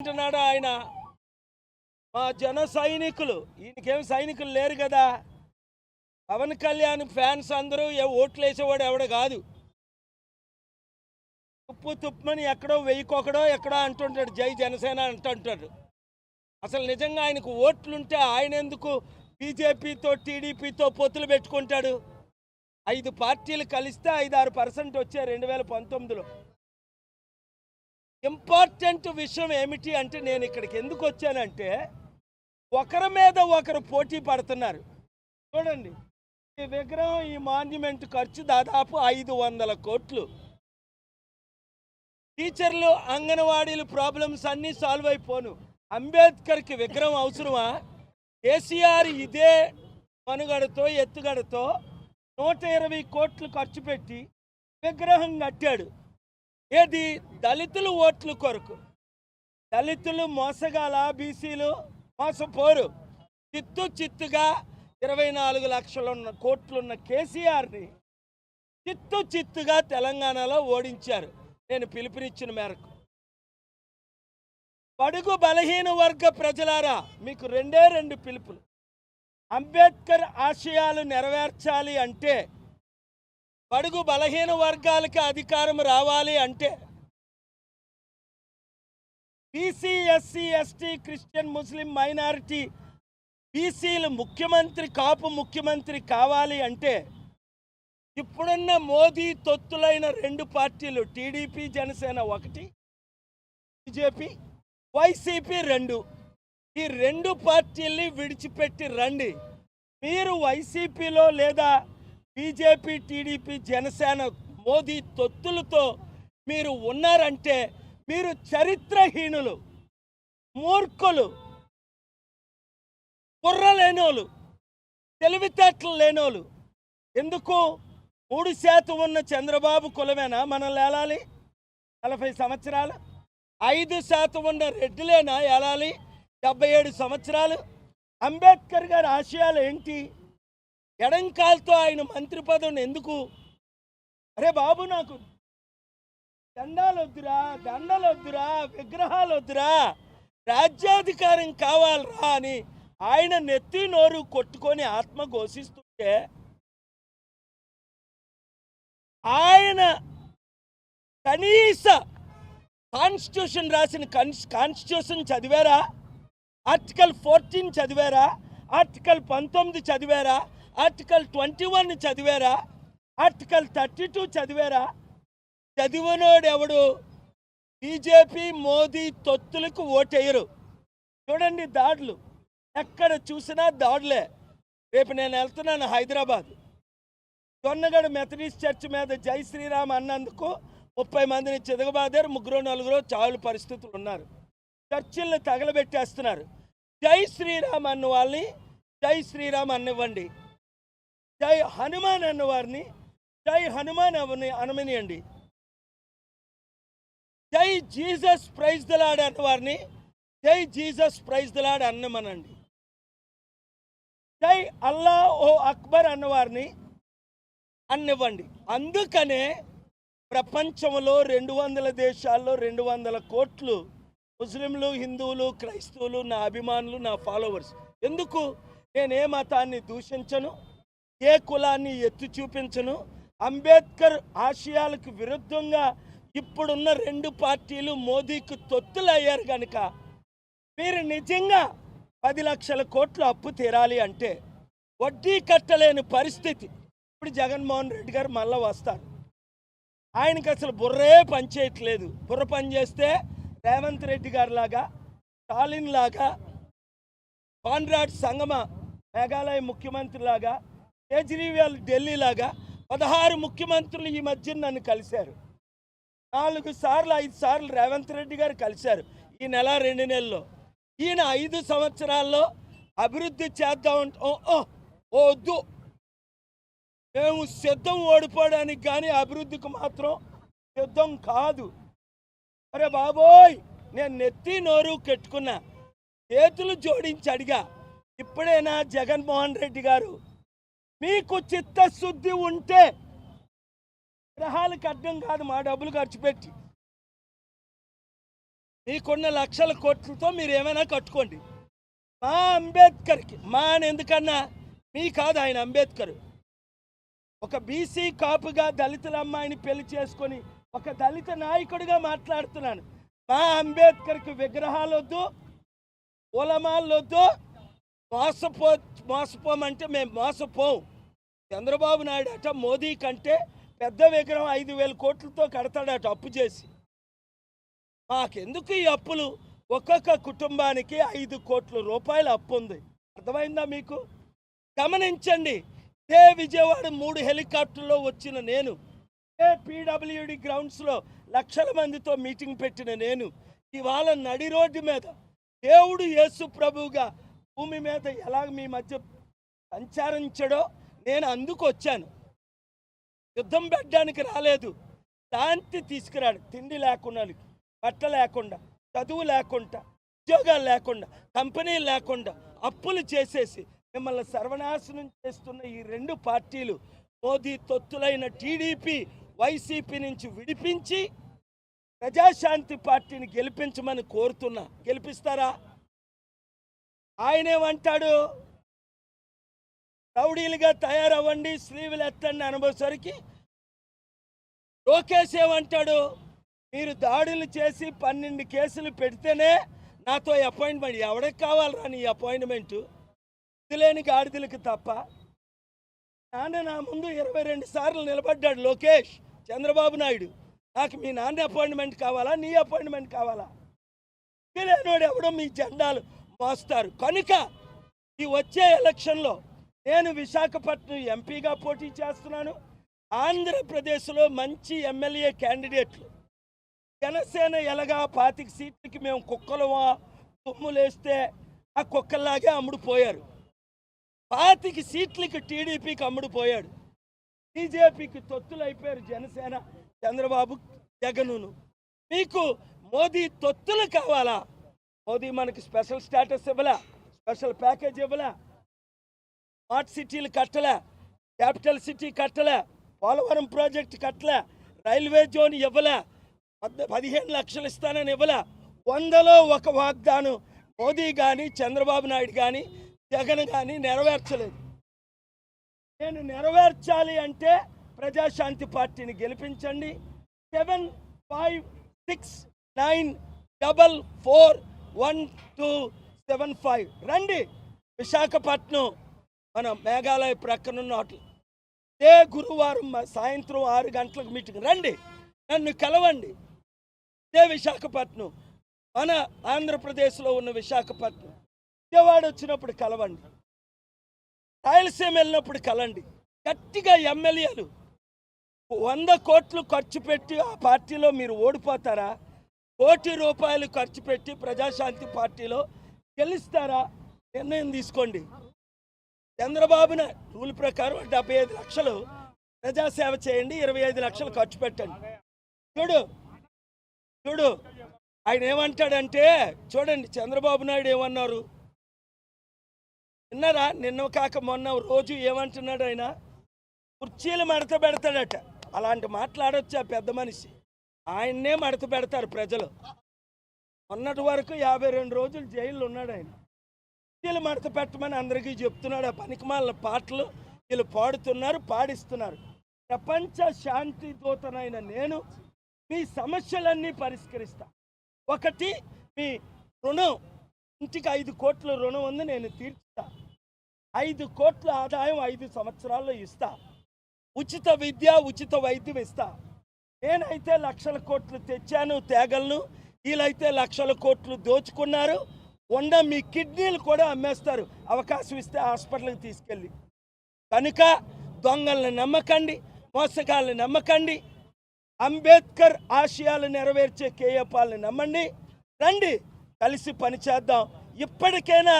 అంటున్నాడు ఆయన. మా జన సైనికులు ఈయనకేం సైనికులు లేరు కదా. పవన్ కళ్యాణ్ ఫ్యాన్స్ అందరూ ఏ ఓట్లు వేసేవాడు ఎవడ కాదు. తుప్పు తుప్పని ఎక్కడో వెయ్యికొకడో ఎక్కడో అంటుంటాడు జై జనసేన అంటుంటాడు. అసలు నిజంగా ఆయనకు ఓట్లుంటే ఆయన ఎందుకు బీజేపీతో టీడీపీతో పొత్తులు పెట్టుకుంటాడు? ఐదు పార్టీలు కలిస్తే ఐదు ఆరు పర్సెంట్ వచ్చాయి రెండు వేల పంతొమ్మిదిలో. ఇంపార్టెంట్ విషయం ఏమిటి అంటే నేను ఇక్కడికి ఎందుకు వచ్చానంటే ఒకరి మీద ఒకరు పోటీ పడుతున్నారు. చూడండి ఈ విగ్రహం ఈ మాన్యుమెంట్ ఖర్చు దాదాపు ఐదు వందల కోట్లు. టీచర్లు అంగన్వాడీలు ప్రాబ్లమ్స్ అన్నీ సాల్వ్ అయిపోను. అంబేద్కర్కి విగ్రహం అవసరమా? కేసీఆర్ ఇదే మనుగడతో ఎత్తుగడతో నూట ఇరవై కోట్లు ఖర్చు పెట్టి విగ్రహం కట్టాడు. ఏది? దళితులు ఓట్లు కొరకు. దళితులు మోసగాల బీసీలు మోసపోరు. చిత్తు చిత్తుగా ఇరవై నాలుగు లక్షలున్న కోట్లున్న కేసీఆర్ని చిత్తు చిత్తుగా తెలంగాణలో ఓడించారు. నేను పిలుపునిచ్చిన మేరకు. బడుగు బలహీన వర్గ ప్రజలారా మీకు రెండే రెండు పిలుపులు. అంబేద్కర్ ఆశయాలు నెరవేర్చాలి అంటే బడుగు బలహీన వర్గాలకి అధికారం రావాలి అంటే BC SC ST Christian Muslim minority బీసీలు ముఖ్యమంత్రి కాపు ముఖ్యమంత్రి కావాలి అంటే ఇప్పుడున్న మోదీ తొత్తులైన రెండు పార్టీలు టీడీపీ జనసేన ఒకటి బీజేపీ వైసీపీ రెండు. ఈ రెండు పార్టీల్ని విడిచిపెట్టి రండి. మీరు వైసీపీలో లేదా బీజేపీ టీడీపీ జనసేన మోదీ తొత్తులతో మీరు ఉన్నారంటే మీరు చరిత్రహీనులు మూర్ఖులు బుర్ర లేనోళ్ళు తెలివితేటలు లేనోళ్ళు ఎందుకు? మూడు శాతం ఉన్న చంద్రబాబు కులమేనా మనం లేలాలి నలభై సంవత్సరాలు? ఐదు శాతం ఉన్న రెడ్డిలేనా ఏలాలి? డెబ్బై ఏడు సంవత్సరాలు? అంబేద్కర్ గారి ఆశయాలు ఏంటి? ఎడంకాలతో ఆయన మంత్రి పదవిని ఎందుకు? అరే బాబు నాకు దండాలు వద్దురా దండలు వద్దురా విగ్రహాలు వద్దురా రాజ్యాధికారం కావాలరా అని ఆయన నెత్తి నోరు కొట్టుకొని ఆత్మ ఘోషిస్తుంటే ఆయన కనీస కాన్స్టిట్యూషన్ రాసిన కాన్స్టిట్యూషన్ చదివారా? ఆర్టికల్ ఫోర్టీన్ చదివారా? ఆర్టికల్ పంతొమ్మిది చదివారా? ఆర్టికల్ ట్వంటీ వన్ చదివారా? ఆర్టికల్ థర్టీ టూ చదివారా? చదివినోడెవడు? బీజేపీ మోదీ తొత్తులకు ఓటేయరు. చూడండి దాడులు. ఎక్కడ చూసినా దాడులే. రేపు నేను వెళ్తున్నాను హైదరాబాద్. దొన్నగడ మెథడిస్ట్ చర్చ్ మీద జై శ్రీరామ్ అన్నందుకు ముప్పై మందిని చెదగబాదారు ముగ్గురు నలుగురు చావుల పరిస్థితులు ఉన్నారు. చర్చిల్ని తగలబెట్టేస్తున్నారు. జై శ్రీరామ్ అన్న వాళ్ళని జై శ్రీరామ్ అన్నివ్వండి. జై హనుమాన్ అన్న వారిని జై హనుమాన్ అవని అనమనియండి. జై జీసస్ ప్రైజ్ దలాడ్ అన్న వారిని జై జీసస్ ప్రైజ్ దలాడ్ అన్నమనండి జై అల్లా ఓ అక్బర్ అన్నవారిని అన్నివ్వండి. అందుకనే ప్రపంచంలో రెండు వందల దేశాల్లో రెండు వందల కోట్లు ముస్లింలు హిందువులు క్రైస్తవులు నా అభిమానులు నా ఫాలోవర్స్. ఎందుకు? నేనే మతాన్ని దూషించను? ఏ కులాన్ని ఎత్తి చూపించను? అంబేద్కర్ ఆశయాలకు విరుద్ధంగా ఇప్పుడున్న రెండు పార్టీలు మోదీకి తొత్తులు అయ్యారు కనుక మీరు నిజంగా పది లక్షల కోట్లు అప్పు తీరాలి అంటే వడ్డీ కట్టలేని పరిస్థితి. ఇప్పుడు జగన్మోహన్ రెడ్డి గారు మళ్ళీ వస్తారు. ఆయనకి అసలు బుర్రే పనిచేయట్లేదు. బుర్ర పని చేస్తే రేవంత్ రెడ్డి గారు లాగా స్టాలిన్ లాగా కాన్రాడ్ సంగమ మేఘాలయ ముఖ్యమంత్రి లాగా కేజ్రీవాల్ ఢిల్లీలాగా పదహారు ముఖ్యమంత్రులు ఈ మధ్య నన్ను కలిశారు. నాలుగు సార్లు ఐదు సార్లు రేవంత్ రెడ్డి గారు కలిశారు ఈ నెల రెండు నెలల్లో. ఈయన ఐదు సంవత్సరాల్లో అభివృద్ధి చేద్దాం వద్దు. మేము సిద్ధం ఓడిపోవడానికి కానీ అభివృద్ధికి మాత్రం సిద్ధం కాదు. అరే బాబోయ్ నేను నెత్తి నోరు కట్టుకున్నా చేతులు జోడించి అడిగా ఇప్పుడైనా జగన్మోహన్ రెడ్డి గారు మీకు చిత్తశుద్ధి ఉంటే గ్రహాలకు అడ్డం కాదు మా డబ్బులు ఖర్చు పెట్టి. మీకున్న లక్షల కోట్లతో మీరు ఏమైనా కట్టుకోండి. మా అంబేద్కర్కి మా అని ఎందుకన్నా? మీ కాదు ఆయన అంబేద్కర్. ఒక బీసీ కాపుగా దళితుల అమ్మాయిని పెళ్ళి చేసుకొని ఒక దళిత నాయకుడిగా మాట్లాడుతున్నాను. మా అంబేద్కర్కి విగ్రహాలు వద్దు ఉలమాలు వద్దు మోసపో మోసపోమంటే మేము మోసపోం. చంద్రబాబు నాయుడు అట మోదీ కంటే పెద్ద విగ్రహం ఐదు వేల కోట్లతో కడతాడట అప్పు చేసి. మాకెందుకు ఈ అప్పులు? ఒక్కొక్క కుటుంబానికి ఐదు కోట్ల రూపాయల అప్పు ఉంది. అర్థమైందా మీకు? గమనించండి ఏ విజయవాడ మూడు హెలికాప్టర్లో వచ్చిన నేను ఏ పీడబ్ల్యూడి గ్రౌండ్స్లో లక్షల మందితో మీటింగ్ పెట్టిన నేను ఇవాళ నడి రోడ్డు మీద దేవుడు యేసు ప్రభువుగా భూమి మీద ఎలా మీ మధ్య సంచరించడో నేను అందుకు వచ్చాను. యుద్ధం పెట్టడానికి రాలేదు. శాంతి తీసుకురాడు. తిండి లేకుండా బట్ట లేకుండా చదువు లేకుండా ఉద్యోగాలు లేకుండా కంపెనీలు లేకుండా అప్పులు చేసేసి మిమ్మల్ని సర్వనాశనం చేస్తున్న ఈ రెండు పార్టీలు మోదీ తొత్తులైన టీడీపీ వైసీపీ నుంచి విడిపించి ప్రజాశాంతి పార్టీని గెలిపించమని కోరుతున్నా. గెలిపిస్తారా? ఆయనేమంటాడు రౌడీలుగా తయారవ్వండి స్లీవులు ఎత్తండి అనుభవసరికి లోకేష్ ఏమంటాడు మీరు దాడులు చేసి పన్నెండు కేసులు పెడితేనే నాతో అపాయింట్మెంట్ ఎవడికి కావాలరా నీ అపాయింట్మెంట్? లేని గాడిదలకు తప్ప. నాన్న నా ముందు ఇరవై రెండు సార్లు నిలబడ్డాడు లోకేష్ చంద్రబాబు నాయుడు. నాకు మీ నాన్న అపాయింట్మెంట్ కావాలా? నీ అపాయింట్మెంట్ కావాలా? లేనివాడు ఎవడో మీ జెండాలు మోస్తారు కనుక ఈ వచ్చే ఎలక్షన్లో నేను విశాఖపట్నం ఎంపీగా పోటీ చేస్తున్నాను. ఆంధ్రప్రదేశ్లో మంచి ఎమ్మెల్యే క్యాండిడేట్లు జనసేన ఎలాగా పాతిక సీట్లకి మేము కుక్కలమా తుమ్ములేస్తే ఆ కుక్కల్లాగే అమ్ముడుపోయారు. పాతిక సీట్లకి టీడీపీకి అమ్ముడుపోయాడు. బీజేపీకి తొత్తులు అయిపోయారు జనసేన చంద్రబాబు జగనును. మీకు మోదీ తొత్తులు కావాలా? మోదీ మనకి స్పెషల్ స్టేటస్ ఇవ్వలా స్పెషల్ ప్యాకేజ్ ఇవ్వలా. స్మార్ట్ సిటీలు కట్టలే క్యాపిటల్ సిటీ కట్టలే పోలవరం ప్రాజెక్ట్ కట్టలే రైల్వే జోన్ ఇవ్వలే పద్ పదిహేను లక్షలు ఇస్తానని ఇవ్వలే. వందలో ఒక వాగ్దానం మోదీ కానీ చంద్రబాబు నాయుడు కానీ జగన్ కానీ నెరవేర్చలేదు. నేను నెరవేర్చాలి అంటే ప్రజాశాంతి పార్టీని గెలిపించండి. Seven five six nine double four one two seven five రండి. విశాఖపట్నం మన మేఘాలయ ప్రక్కనున్న హోటల్. ఏ గురువారం సాయంత్రం ఆరు గంటలకు మీటింగ్. రండి. నన్ను కలవండి. ఇదే విశాఖపట్నం. మన ఆంధ్రప్రదేశ్లో ఉన్న విశాఖపట్నం. విజయవాడ వచ్చినప్పుడు కలవండి. రాయలసీమ వెళ్ళినప్పుడు కలండి. గట్టిగా ఎమ్మెల్యేలు. వంద కోట్లు ఖర్చు పెట్టి ఆ పార్టీలో మీరు ఓడిపోతారా? కోటి రూపాయలు ఖర్చు పెట్టి ప్రజాశాంతి పార్టీలో గెలుస్తారా నిర్ణయం తీసుకోండి. చంద్రబాబు రూల్ ప్రకారం డెబ్బై ఐదు లక్షలు ప్రజాసేవ చేయండి ఇరవై ఐదు లక్షలు ఖర్చు పెట్టండి. చూడు చూడు ఆయన ఏమంటాడంటే చూడండి చంద్రబాబు నాయుడు ఏమన్నారు? విన్నారా? నిన్న కాక మొన్న రోజు ఏమంటున్నాడు ఆయన? కుర్చీలు మడత పెడతాడట. అలాంటి మాట్లాడొచ్చు ఆ పెద్ద మనిషి? ఆయన్నే మడత పెడతారు ప్రజలు. మొన్నటి వరకు యాభై రెండు రోజులు జైల్లో ఉన్నాడు ఆయన. వీళ్ళు మడత పెట్టమని అందరికీ చెప్తున్నాడు. ఆ పనికిమాల పాటలు వీళ్ళు పాడుతున్నారు పాడిస్తున్నారు. ప్రపంచ శాంతి దూతనైన నేను మీ సమస్యలన్నీ పరిష్కరిస్తా. ఒకటి మీ రుణం. ఇంటికి ఐదు కోట్ల రుణం ఉంది నేను తీర్చుతా. ఐదు కోట్ల ఆదాయం ఐదు సంవత్సరాల్లో ఇస్తా. ఉచిత విద్య ఉచిత వైద్యం ఇస్తా. నేనైతే లక్షల కోట్లు తెచ్చాను తేగలను వీళ్ళైతే లక్షల కోట్లు దోచుకున్నారు. ఉండ మీ కిడ్నీలు కూడా అమ్మేస్తారు. అవకాశం ఇస్తే హాస్పిటల్కి తీసుకెళ్ళి. కనుక దొంగల్ని నమ్మకండి మోసగాళ్ళని నమ్మకండి. అంబేద్కర్ ఆశయాలు నెరవేర్చే కేయపాలని నమ్మండి. రండి కలిసి పనిచేద్దాం ఇప్పటికైనా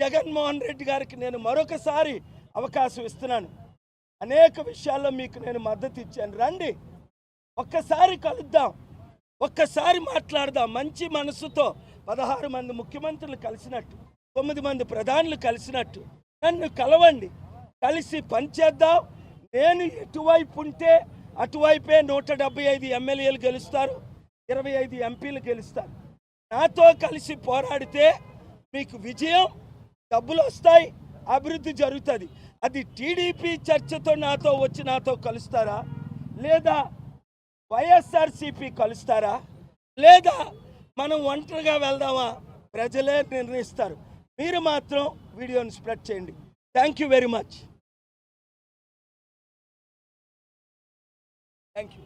జగన్మోహన్ రెడ్డి గారికి నేను మరొకసారి అవకాశం ఇస్తున్నాను. అనేక విషయాల్లో మీకు నేను మద్దతు ఇచ్చాను. రండి. ఒక్కసారి కలుద్దాం ఒక్కసారి మాట్లాడదాం. మంచి మనసుతో పదహారు మంది ముఖ్యమంత్రులు కలిసినట్టు తొమ్మిది మంది ప్రధానులు కలిసినట్టు నన్ను కలవండి. కలిసి పనిచేద్దాం నేను ఎటువైపు ఉంటే అటువైపే నూట డెబ్బై ఐదు ఎమ్మెల్యేలు గెలుస్తారు ఇరవై ఐదు ఎంపీలు గెలుస్తారు. నాతో కలిసి పోరాడితే మీకు విజయం డబ్బులు వస్తాయి అభివృద్ధి జరుగుతుంది. అది టీడీపీ చర్చతో నాతో వచ్చి నాతో కలుస్తారా? లేదా వైఎస్ఆర్సిపి కలుస్తారా? లేదా మనం ఒంటరిగా వెళ్దామా? ప్రజలే నిర్ణయిస్తారు. మీరు మాత్రం వీడియోని స్ప్రెడ్ చేయండి. Thank you very much. Thank you.